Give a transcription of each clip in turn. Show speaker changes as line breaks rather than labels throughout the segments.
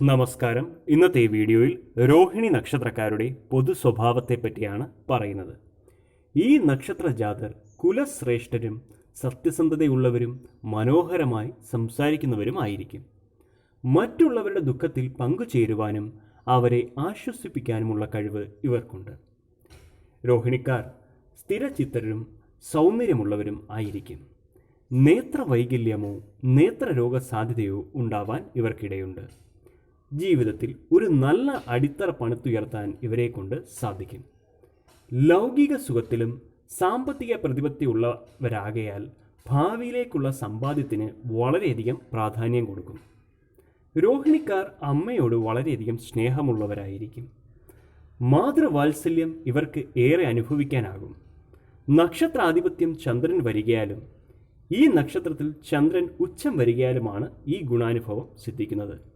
നമസ്കാരം. ഇന്നത്തെ വീഡിയോയിൽ രോഹിണി നക്ഷത്രക്കാരുടെ പൊതു സ്വഭാവത്തെ പറ്റിയാണ് പറയുന്നത്. ഈ നക്ഷത്ര ജാതർ കുലശ്രേഷ്ഠരും സത്യസന്ധതയുള്ളവരും മനോഹരമായി സംസാരിക്കുന്നവരുമായിരിക്കും മറ്റുള്ളവരുടെ ദുഃഖത്തിൽ പങ്കുചേരുവാനും അവരെ ആശ്വസിപ്പിക്കാനുമുള്ള കഴിവ് ഇവർക്കുണ്ട്. രോഹിണിക്കാർ സ്ഥിരചിത്തരും സൗന്ദര്യമുള്ളവരും ആയിരിക്കും. നേത്രവൈകല്യമോ നേത്രരോഗ സാധ്യതയോ ഉണ്ടാവാൻ ഇവർക്കിടയുണ്ട്. ജീവിതത്തിൽ ഒരു നല്ല അടിത്തറ പണിത്തുയർത്താൻ ഇവരെ കൊണ്ട് സാധിക്കും. ലൗകിക സുഖത്തിലും സാമ്പത്തിക പ്രതിപത്തിയുള്ളവരാകയാൽ ഭാവിയിലേക്കുള്ള സമ്പാദ്യത്തിന് വളരെയധികം പ്രാധാന്യം കൊടുക്കും. രോഹിണിക്കാർ അമ്മയോട് വളരെയധികം സ്നേഹമുള്ളവരായിരിക്കും. മാതൃവാത്സല്യം ഇവർക്ക് ഏറെ അനുഭവിക്കാനാകും. നക്ഷത്രാധിപത്യം ചന്ദ്രൻ വരികയാലും ഈ നക്ഷത്രത്തിൽ ചന്ദ്രൻ ഉച്ചം വരികയാലുമാണ് ഈ ഗുണാനുഭവം സിദ്ധിക്കുന്നത്.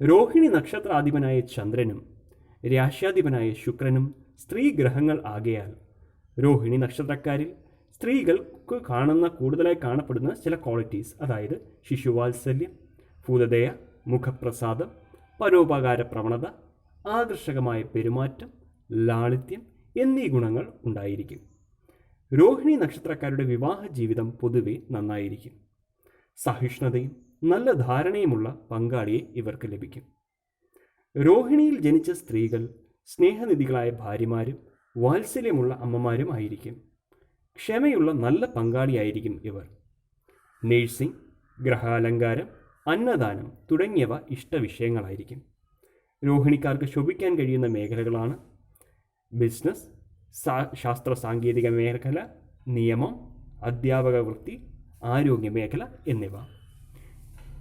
രോഹിണി നക്ഷത്രാധിപനായ ചന്ദ്രനും രാശ്യാധിപനായ ശുക്രനും സ്ത്രീ ഗ്രഹങ്ങൾ ആകയാൽ. രോഹിണി നക്ഷത്രക്കാരിൽ സ്ത്രീകൾക്ക് കാണുന്ന കൂടുതലായി കാണപ്പെടുന്ന ചില ക്വാളിറ്റീസ് അതായത് ശിശുവാത്സല്യം ഭൂതദയ മുഖപ്രസാദം പരോപകാര പ്രവണത ആകർഷകമായ പെരുമാറ്റം ലാളിത്യം എന്നീ ഗുണങ്ങൾ ഉണ്ടായിരിക്കും. രോഹിണി നക്ഷത്രക്കാരുടെ വിവാഹ ജീവിതം പൊതുവെ നന്നായിരിക്കും. സഹിഷ്ണുതയും നല്ല ധാരണയുമുള്ള പങ്കാളിയെ ഇവർക്ക് ലഭിക്കും. രോഹിണിയിൽ ജനിച്ച സ്ത്രീകൾ സ്നേഹനിധികളായ ഭാര്യമാരും വാത്സല്യമുള്ള അമ്മമാരും ആയിരിക്കും. ക്ഷമയുള്ള നല്ല പങ്കാളിയായിരിക്കും ഇവർ. നേഴ്സിംഗ് ഗ്രഹാലങ്കാരം അന്നദാനം തുടങ്ങിയവ ഇഷ്ടവിഷയങ്ങളായിരിക്കും. രോഹിണിക്കാർക്ക് ശോഭിക്കാൻ കഴിയുന്ന മേഖലകളാണ് ബിസിനസ് ശാസ്ത്ര സാങ്കേതിക മേഖല നിയമം അധ്യാപക വൃത്തി ആരോഗ്യ മേഖല എന്നിവ.